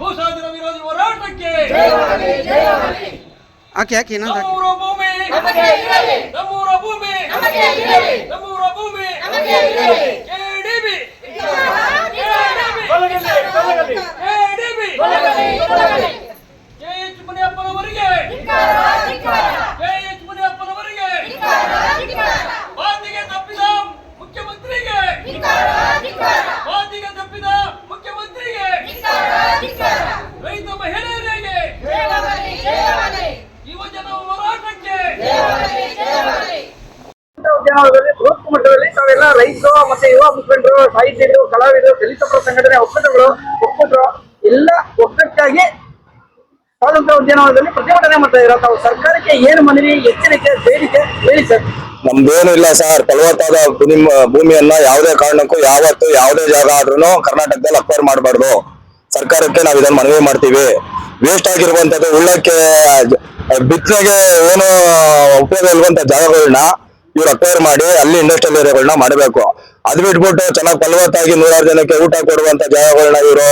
ಭೂಸಾಧನ ವಿರೋಧಿ ಹೋರಾಟಕ್ಕೆ. ಆಕೆ ಯಾಕೆ ಏನಾದ್ರು ನಮ್ಮೂರ ಭೂಮಿ. ನಮ್ಮೂರ ಭೂಮಿ. ಉದ್ಯಾನವನದಲ್ಲಿ ಬೃಹತ್ ಮಟ್ಟದಲ್ಲಿ ತಾವೆಲ್ಲ ರೈತರು ಮತ್ತೆ ಯುವ ಮುಖಂಡರು ಸಾಹಿತಿಗಳು ಕಲಾವಿದರು, ದಲಿತ ಸಂಘಟನೆ, ಒಕ್ಕೂಟಗಳು, ಒಕ್ಕೂಟರು ಎಲ್ಲ ಒಕ್ಕಟ್ಟಾಗಿ ಸ್ವಾತಂತ್ರ್ಯ ಉದ್ಯಾನವನದಲ್ಲಿ ಪ್ರತಿಭಟನೆ ಮಾಡ್ತಾ ಇರೋ ತಾವು ಸರ್ಕಾರಕ್ಕೆ ಏನು ಮನವಿ, ಎಚ್ಚರಿಕೆ, ಬೇಡಿಕೆ ಹೇಳಿ ಸರ್. ನಮ್ದೇನು ಇಲ್ಲ ಸರ್. ಫಲವತ್ತಾದ ನಿಮ್ಮ ಭೂಮಿಯನ್ನ ಯಾವುದೇ ಕಾರಣಕ್ಕೂ ಯಾವತ್ತು ಯಾವುದೇ ಜಾಗ ಆದ್ರೂ ಕರ್ನಾಟಕದಲ್ಲಿ ಅಕ್ವೈರ್ ಮಾಡಬಾರ್ದು. ಸರ್ಕಾರಕ್ಕೆ ನಾವು ಇದನ್ನ ಮನವಿ ಮಾಡ್ತೀವಿ. ವೇಸ್ಟ್ ಆಗಿರುವಂತದ್ದು ಉಳ್ಳಕ್ಕೆ, ಬಿತ್ತನೆಗೆ ಏನು ಉಪಯೋಗ ಇರುವಂತ ಜಾಗಗಳನ್ನ ಇವ್ರು ಅಕ್ವೈರ್ ಮಾಡಿ ಅಲ್ಲಿ ಇಂಡಸ್ಟ್ರಿಯಲ್ ಏರಿಯಾಗಳನ್ನ ಮಾಡಬೇಕು. ಅದ್ ಬಿಟ್ಬಿಟ್ಟು ಚೆನ್ನಾಗಿ ಫಲವತ್ತಾಗಿ ನೂರಾರು ಜನಕ್ಕೆ ಊಟ ಕೊಡುವಂತ ಜಾಗಗಳನ್ನ ಇವರು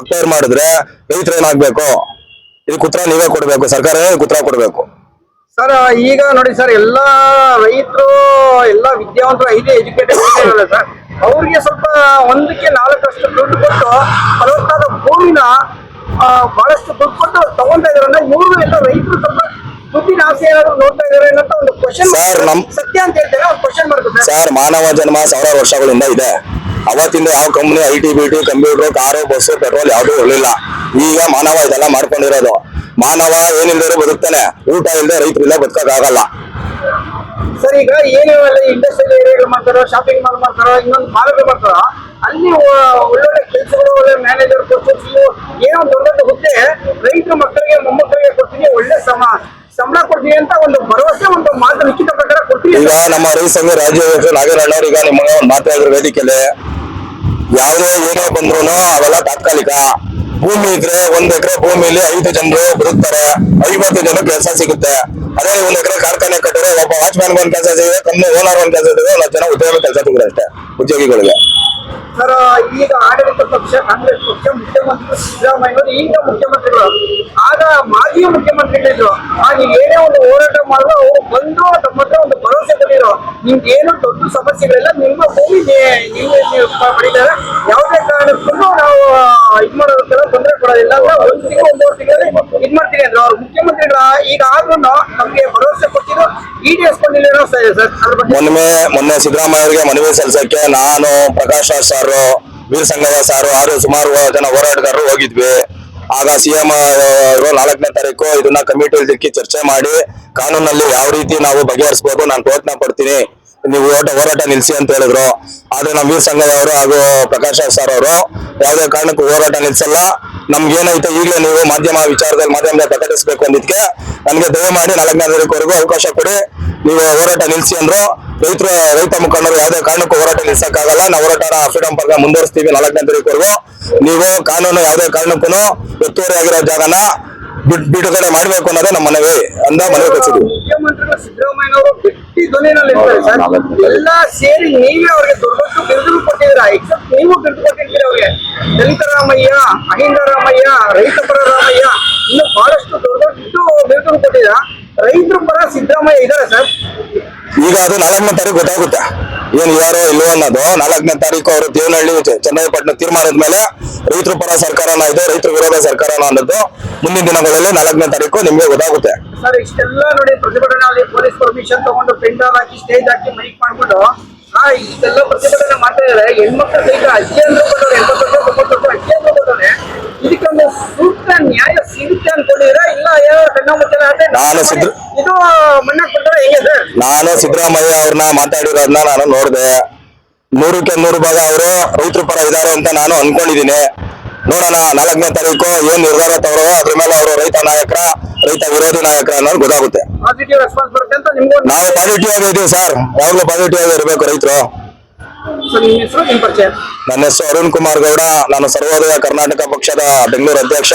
ಅಕ್ವೈರ್ ಮಾಡಿದ್ರೆ ರೈತರು ಏನಾಗ್ಬೇಕು? ಇದಕ್ಕೆ ಉತ್ತರ ನೀವೇ ಕೊಡ್ಬೇಕು ಸರ್ಕಾರವೇ ಕುತ್ರ ಕೊಡಬೇಕು. ಸರ್, ಈಗ ನೋಡಿ ಸರ್, ಎಲ್ಲಾ ರೈತರು, ಎಲ್ಲಾ ವಿದ್ಯಾವಂತರು ಐದು ಎಜುಕೇಟೆಡ್ ಸರ್. ಅವ್ರಿಗೆ ಸ್ವಲ್ಪ ಒಂದಕ್ಕೆ ನಾಲ್ಕಷ್ಟು ದುಡ್ಡು ಕೊಟ್ಟು, ಫಲವತ್ತಾದ ಭೂಮಿನ ಬಹಳಷ್ಟು ದುಡ್ಡು ಕೊಟ್ಟು ತಗೊಂತಾ ಇವರು ಎಲ್ಲ ರೈತರು ಆಸೆ ಏನಾದ್ರು ನೋಡ್ತಾ ಇದಾರೆ ಅನ್ನೋ ಒಂದು ಕ್ವಶನ್ Sir, ನಮ್- ಸತ್ಯ ಅಂತ ಹೇಳ್ತಾರೆ ಒಂದು ಕ್ವಶನ್ ಮಾಡ್ಬೇಕು ಸರ್. ಸರ್ ಮಾನವ ಜನ್ಮ ಸಾವಿರಾರು ವರ್ಷಗಳಿಂದ ಇದೆ. ಅವತ್ತಿಂದ ಯಾವ company I T B T computer car bus petrol ಯಾವುದೂ ಇರಲಿಲ್ಲ. ಈಗ ಮಾನವ ಇದೆಲ್ಲ ಮಾಡ್ಕೊಂಡಿರೋದು. ಮಾನವ ಏನಿಲ್ಲದೆ ಬದುಕ್ತಾನೆ. ಊಟ ಇಲ್ಲದೆ ರೈತರಿಂದ ಬದುಕಕ್ಕಾಗಲ್ಲ. ಸರ್ ಈಗ ಏನೇವೆಲ್ಲ ಇಂಡಸ್ಟ್ರಿಯಲ್ ಏರಿಯಾಗಳು ಮಾಡ್ತಾರೋ ಶಾಪಿಂಗ್ ಮಾಲ್ ಮಾಡ್ತಾರೋ ಇನ್ನೊಂದು ಮಾಲ್ಗಳು ಮಾಡ್ತಾರೋ ಅಲ್ಲಿ ಒ- ಒಳ್ಳೊಳ್ಳೆ ಕೆಲಸಗಳು ಒಳ್ಳೆ ಮ್ಯಾನೇಜರ್ ಕೋಚಸ್ ಏನೋ ಒಂದು ದೊಡ್ಡ ದೊಡ್ಡ ಹುದ್ದೆ ರೈತರ ಮಕ್ಕಳಿಗೆ ಮೊಮ್ಮಕ್ಕಳಿಗೆ ಕೊಡ್ತೀನಿ ಒಳ್ಳೆ ಸಮ ಸಂಬಳ ಕೊಡ್ತೀವಿ ಅಂತ ಒಂದು ಭರವಸೆ ಒಂದು ಮಾತು ಲಿಖಿತ ಪ್ರಕಾರ ಕೊಡ್ತೀವಿ ಈಗ ನಮ್ಮ ರೈತ ಸಂಘ ರಾಜ್ಯ ನಾಗೇರಣ್ಣವ್ರು ಈಗ ಒಂದು ಮಾತಾಡಿದ್ರು ವೇದಿಕೆಯಲ್ಲಿ ಯಾವುದೇ ಏನೇ ಬಂದ್ರು ಅವೆಲ್ಲ ತಾತ್ಕಾಲಿಕ. ಭೂಮಿ ಇದ್ರೆ ಒಂದ್ ಎಕರೆ ಭೂಮಿಲಿ ಐದು ಜನರು ಬದುಕ್ತಾರೆ. ಐವತ್ತು ಜನ ಕೆಲಸ ಸಿಗುತ್ತೆ. ಅದೇ ಒಂದ್ ಎಕರೆ ಕಾರ್ಖಾನೆ ಕಟ್ಟಿದ್ರೆ ಒಬ್ಬ ವಾಚ್ಮ್ಯಾನ್ ಒಂದ್ ಕೆಲಸ ಸಿಗುತ್ತೆ ಕಮ್ಮಿ ಓನರ್ ಒಂದ್ ಕೆಲಸ ಸಿಗುತ್ತೆ ಒಂದ್ ಜನ ಉದ್ಯೋಗ ಕೆಲಸ ಸಿಗುತ್ತೆ ಅಷ್ಟೇ ಉದ್ಯೋಗಿಗಳಿಗೆ. ಸರ್ ಈಗ ಆಡಳಿತ ಕಾಂಗ್ರೆಸ್ ಪಕ್ಷ ಮುಖ್ಯಮಂತ್ರಿ ಈಗ ಮುಖ್ಯಮಂತ್ರಿಗಳು ಆಗ ಮಾಜಿ ಮುಖ್ಯಮಂತ್ರಿಗಳಿದ್ರು ಆಗ ಏನೇ ಒಂದು ಹೋರಾಟ ಮಾಡಿದ್ರು ಅವರು ಬಂದು ತಮ್ಮ ಹತ್ರ ಒಂದು ಭರವಸೆ ಕೊಟ್ಟಿರೋ ನಿಮ್ಗೆ ಏನು ದೊಡ್ಡ ಸಮಸ್ಯೆಗಳಿಲ್ಲ ನಿಮ್ಮ ಭೂಮಿ ನೀವು ನೀವು ಪ- ಪಡಿತಾರೆ ಯಾವುದೇ ಕಾರಣಕ್ಕೂ ನಾವು ಇದ್ ಮಾಡೋದಕ್ಕೆಲ್ಲ ತೊಂದರೆ ಕೊಡೋದಿಲ್ಲ ಒಂದ್ ತಿಂಗಳು ಒಂದೂವರೆ ತಿಂಗಳಲ್ಲಿ ಇದ್ ಮಾಡ್ತೀನಿ ಅಂದ್ರೆ ಅವ್ರು ಮುಖ್ಯಮಂತ್ರಿಗಳ ಈಗ ಆದ್ರೂ ನಮ್ಗೆ ಭರವಸೆ ಕೊಟ್ಟಿರೋ ಈಡೇರಿಸ್ಕೊಂಡಿಲ್ಲ ಸರ್ ಮೊನ್ನೆ ಮೊನ್ನೆ ಸಿದ್ದರಾಮಯ್ಯ ಅವರಿಗೆ ಮನವಿ ಸಲ್ಲಿಸಕ್ಕೆ ನಾನು ಪ್ರಕಾಶ್ ರಾಜ್ ಸಾರು ವೀರ್ ಸಂಘದ ಸಾರು ಆರು ಸುಮಾರು ಜನ ಹೋರಾಟಗಾರರು ಹೋಗಿದ್ವಿ. ಆಗ ಸಿಎಂ ನಾಲ್ಕನೇ ತಾರೀಕು ಇದನ್ನ ಕಮಿಟಿಯಲ್ಲಿ ದಿಕ್ಕಿ ಚರ್ಚೆ ಮಾಡಿ, ಕಾನೂನಲ್ಲಿ ಯಾವ ರೀತಿ ನಾವು ಬಗೆಹರಿಸಬಹುದು ನಾನು ಪ್ರಯತ್ನ ಪಡ್ತೀನಿ. ನೀವು ಹೋರಾಟ ಹೋರಾಟ ನಿಲ್ಸಿ ಅಂತ ಹೇಳಿದ್ರು. ಆದ್ರೆ ನಮ್ಮ ವೀರ್ ಸಂಘದವರು ಹಾಗೂ ಪ್ರಕಾಶ್ ಸರ್ ಅವರು ಯಾವುದೇ ಕಾರಣಕ್ಕೂ ಹೋರಾಟ ನಿಲ್ಸಲ್ಲ. ನಮ್ಗೇನೈತೆ ಈಗಲೇ ನೀವು ಮಾಧ್ಯಮ ವಿಚಾರದಲ್ಲಿ ಮಾಧ್ಯಮದಲ್ಲಿ ಪ್ರಕಟಿಸಬೇಕು ಅಂದಿದ್ಕೆ ನನಗೆ ದಯಮಾಡಿ ನಾಲ್ಕನೇ ತಾರೀಕುವರೆಗೂ ಅವಕಾಶ ಕೊಡಿ. ನೀವು ಹೋರಾಟ ನಿಲ್ಸಿ ಅಂದ್ರು. ರೈತರು ರೈತ ಮುಖಂಡರು ಯಾವುದೇ ಕಾರಣಕ್ಕೂ ಹೋರಾಟ ನಿಲ್ಸಕ್ಕಾಗಲ್ಲ. ನಾವು ಹೋರಾಟ ಫ್ರೀಡಮ್ ಪರ್ಗ ಮುಂದುವರಿಸ್ತೀವಿ ನಾಲ್ಕನೇ ತಾರೀಕುವರೆಗೂ ನೀವು ಕಾನೂನು ಯಾವುದೇ ಕಾರಣಕ್ಕೂ ಒತ್ತುವರಿ ಆಗಿರೋ ಜಾಗನ ಬಿಡ್- ಬಿಡುಗಡೆ ಮಾಡಬೇಕು ಅನ್ನೋದೇ ನಮ್ಮ ಮನವಿ ಅಂದ ಮನವಿ ಕಳಿಸಿದ್ವಿ ಸಿದ್ದರಾಮಯ್ಯನವರು ಗಟ್ಟಿ ಧ್ವನಿನಲ್ಲಿ ಇರ್ತಾರೆ ಸರ್ ಎಲ್ಲ ಸೇರಿ ನೀವೇ ಅವ್ರಿಗೆ ದೊಡ್ಡ ದೊಡ್ಡ ಬಿರುದು ಕೊಟ್ಟಿದ್ದೀರಾ? ಎಕ್ಸೆಪ್ಟ್ ನೀವು ಬಿರುದು ಕೊಟ್ಟಿದ್ದೀರಿ ಅವ್ರಿಗೆ? ದಲಿತ ರಾಮಯ್ಯ ಅಹಿಂದ ರಾಮಯ್ಯ ರೈತ ಪರ ರಾಮಯ್ಯ ಇನ್ನು ಬಹಳಷ್ಟು ದೊಡ್ಡ ದೊಡ್ಡ ಬಿರುದು ಕೊಟ್ಟಿದ್ದೀರಾ? ರೈತರ ಪರ ಸಿದ್ದರಾಮಯ್ಯ ಇದ್ದಾರೆ ಸರ್. ಈಗ ಅದು ನಾಲ್ಕನೇ ತಾರೀಕು ಗೊತ್ತಾಗುತ್ತೆ. ಏನ್ ಯಾರೋ ಇಲ್ವೋ ಅನ್ನೋದು. ನಾಲ್ಕನೇ ತಾರೀಕು ಅವರು ದೇವನಹಳ್ಳಿ ಚ- ಚನ್ನರಾಯಪಟ್ಟಣ ತೀರ್ಮಾನದ ಮೇಲೆ ರೈತರು ಪರ ಸರ್ಕಾರನ ಇದೆ ರೈತರು ವಿರೋಧ ಸರ್ಕಾರನ ಅನ್ನೋದು ಮುಂದಿನ ದಿನಗಳಲ್ಲಿ ನಾಲ್ಕನೇ ತಾರೀಕು ನಿಮ್ಗೆ ಗೊತ್ತಾಗುತ್ತೆ. ಸರ್ ಇಷ್ಟೆಲ್ಲ ನೋಡಿ ಪ್ರತಿಭಟನೆ ಅಲ್ಲಿ ಪೊಲೀಸ್ ಪರ್ಮಿಷನ್ ತಗೊಂಡು ಪೆಂಡಾಲ್ ಹಾಕಿ ಸ್ಟೇಜ್ ಹಾಕಿ ಮೈಕ್ ಮಾಡ್ಬಿಟ್ಟು ಆ ಇಷ್ಟೆಲ್ಲ ಪ್ರತಿಭಟನೆ ಮಾಡ್ತಾ ಇದ್ದಾರೆ. ಹೆಣ್ಮಕ್ಳು ಸಹಿತ ಅಜ್ಜಿ ಅಂದ್ರೆ ಎಂಬತ್ತು ವರ್ಷ ತೊಂಬತ್ತು ಅಜ್ಜಿ ಅಂದ್ರೆ ಇದಕ್ಕೊಂದು ಸೂಕ್ತ ನ್ಯಾಯ ಸಿಗುತ್ತೆ ಅನ್ಕೊಂಡಿದ್ದೀರಾ? ಇಲ್ಲ ಏನೋ ಸಣ್ಣ ಮುಚ್ಚಲ ನಾನು ಸಿದ್ರ ಇದು ಮಣ್ಣ ಕೊಟ್ಟರೆ ಹೆಂಗೆ ಸರ್? ನಾನು ಸಿದ್ದರಾಮಯ್ಯ ಅವ್ರನ್ನ ಮಾತಾಡಿರೋದನ್ನ ನಾನು ನೋಡಿದೆ. ನೂರಕ್ಕೆ ನೂರು ಭಾಗ ಅವರು ರೈತರ ಪರ ಇದ್ದಾರೆ ಅಂತ ನಾನು ಅನ್ಕೊಂಡಿದ್ದೀನಿ. ನೋಡೋಣ ನಾಲ್ಕನೇ ತಾರೀಕು ಏನ್ ನಿರ್ಧಾರ ತಗೊಳ್ಳೋ ಅದ್ರ ಮೇಲೆ ಅವರು ರೈತ ನಾಯಕರ ರೈತ ವಿರೋಧಿ ನಾಯಕ ಅನ್ನೋದು ಗೊತ್ತಾಗುತ್ತೆ. ನಾವು ಪಾಸಿಟಿವ್ ಆಗಿ ಇದೀವಿ ಸರ್ ಯಾವಾಗಲೂ ಪಾಸಿಟಿವ್ ಆಗಿ ಇರಬೇಕು ರೈತರು. ನನ್ನ ಹೆಸರು ಅರುಣ್ ಕುಮಾರ್ ಗೌಡ. ನಾನು ಸರ್ವೋದಯ ಕರ್ನಾಟಕ ಪಕ್ಷದ ಬೆಂಗಳೂರು ಅಧ್ಯಕ್ಷ.